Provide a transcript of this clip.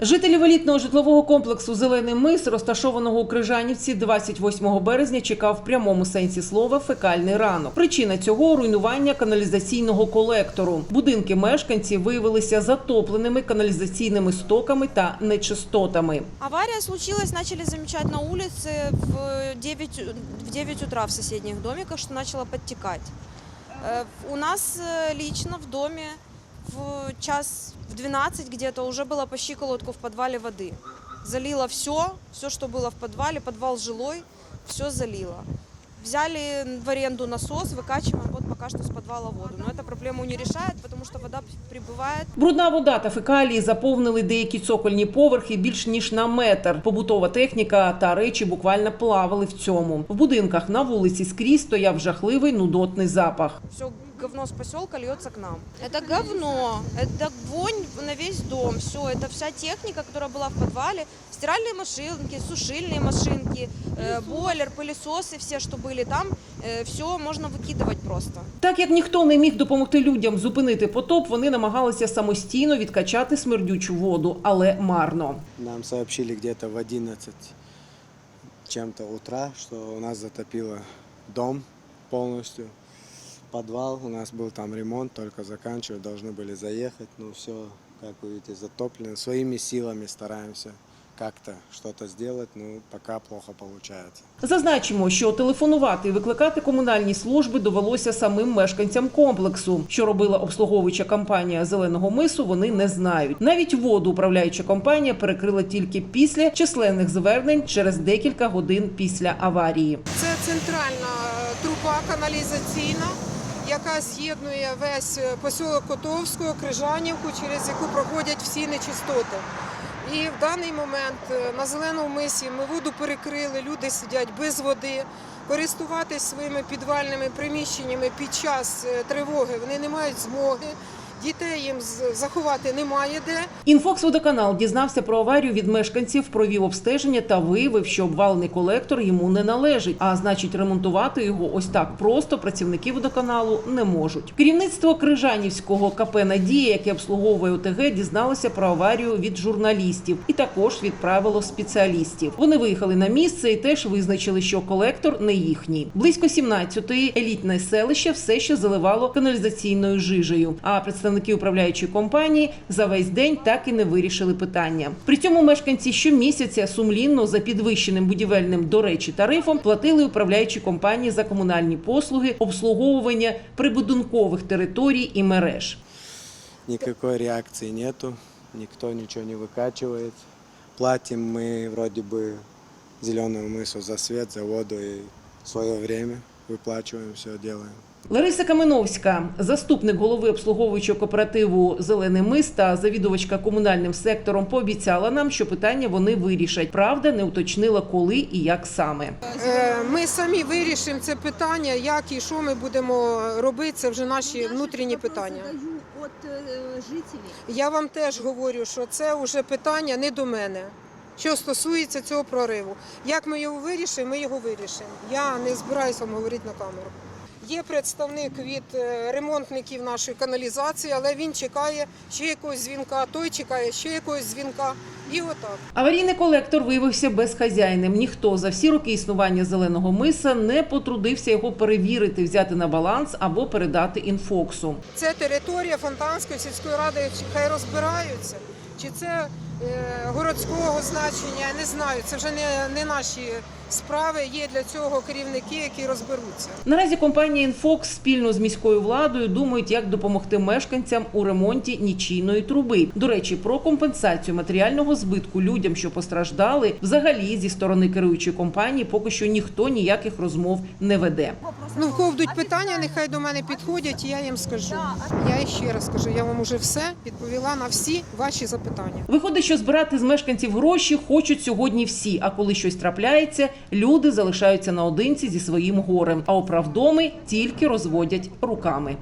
Жителів елітного житлового комплексу Зелений мис, розташованого у Крижанівці, 28 березня чекав в прямому сенсі слова фекальний ранок. Причина цього руйнування каналізаційного колектору. Будинки мешканців виявилися затопленими каналізаційними стоками та нечистотами. Авария случилась, начали замечать на улице в 9, в 9 утра в соседних домиках, что начало подтекать. Э, У нас э, лично в доме в час в 12 где-то уже было по щиколотку в подвале воды. Залило все, все, что было в подвале, подвал жилой, все залило. Взяли в аренду насос, выкачиваем вот пока что с подвала воду. Но это проблему не решает, потому что вода прибывает Брудна вода та фекалії заповнили деякі цокольні поверхи більш ніж на метр. Побутова техніка та речі буквально плавали в цьому. В будинках на вулиці скрізь стояв жахливий нудотний запах. все говно с поселка льется к нам. Это говно, это вонь на весь дом, все, это вся техника, которая была в подвале, стиральные машинки, сушильные машинки, э, бойлер, пылесосы, все, что были там, все можно выкидывать просто. Так як ніхто не міг допомогти людям зупинити потоп, вони намагалися самостійно відкачати смердючу воду, але марно. Нам сообщили где-то в 11 чем-то утра, что у нас затопило дом полностью. Подвал, у нас был там ремонт, только заканчивать, должны были заехать. Ну все, как вы видите, затоплено. Своими силами стараемся как-то что-то сделать, но пока плохо получается. Зазначимо, що телефонувати і викликати комунальні служби довелося самим мешканцям комплексу. Що робила обслуговуюча компанія зеленого мису, вони не знають. Навіть воду управляюча компанія перекрила тільки після численних звернень через декілька годин після аварії. Це центральна труба каналізаційна, яка з'єднує весь посілок Котовського, Крижанівку, через яку проходять всі нечистоти. І в даний момент е, на зеленому мисі ми воду перекрили, люди сидять без води. Користуватись своїми підвальними приміщеннями під час е, тривоги вони не мають змоги. Дітей їм заховати немає де. Інфокс водоканал дізнався про аварію від мешканців, провів обстеження та виявив, що обвалений колектор йому не належить. А значить, ремонтувати його ось так просто працівники водоканалу не можуть. Керівництво Крижанівського КП Надія, яке обслуговує ОТГ, дізналося про аварію від журналістів і також відправило спеціалістів. Вони виїхали на місце і теж визначили, що колектор не їхній. Близько 17-ї елітне селище все ще заливало каналізаційною жижею. А представники управляючої компанії за весь день так і не вирішили питання. При цьому мешканці щомісяця сумлінно за підвищеним будівельним до речі тарифом платили управляючі компанії за комунальні послуги, обслуговування прибудинкових територій і мереж. Никакой реакции нету, никто ничего не выкачивает. Платим мы вроде бы зеленому мысу за свет, за воду и свое время выплачиваем, все делаем. Лариса Каменовська, заступник голови обслуговуючого кооперативу Зелений мис та завідувачка комунальним сектором, пообіцяла нам, що питання вони вирішать. Правда, не уточнила, коли і як саме. Е, Ми самі вирішимо це питання, як і що ми будемо робити. Це вже наші внутрішні питання. От е. Я вам теж говорю, що це вже питання не до мене. Що стосується цього прориву, як ми його вирішимо, ми його вирішимо. Я не збираюся вам говорити на камеру. Є представник від е, ремонтників нашої каналізації, але він чекає ще якогось дзвінка, той чекає ще якогось дзвінка. І отак. Аварійний колектор виявився безхазяйним. Ніхто за всі роки існування зеленого миса не потрудився його перевірити, взяти на баланс або передати інфоксу. Це територія Фонтанської сільської ради, хай розбираються, чи це е, городського значення, я не знаю. Це вже не, не наші справи. Є для цього керівники, які розберуться. Наразі компанія «Інфокс» спільно з міською владою думають, як допомогти мешканцям у ремонті нічийної труби. До речі, про компенсацію матеріального збитку людям, що постраждали, взагалі зі сторони керуючої компанії поки що ніхто ніяких розмов не веде. Ну, в кого будуть питання, нехай до мене підходять, і я їм скажу. Я ще раз скажу, я вам уже все відповіла на всі ваші запитання. Виходить, що збирати з мешканців гроші хочуть сьогодні всі. А коли щось трапляється, люди залишаються наодинці зі своїм горем. А оправдоми тільки розводять руками.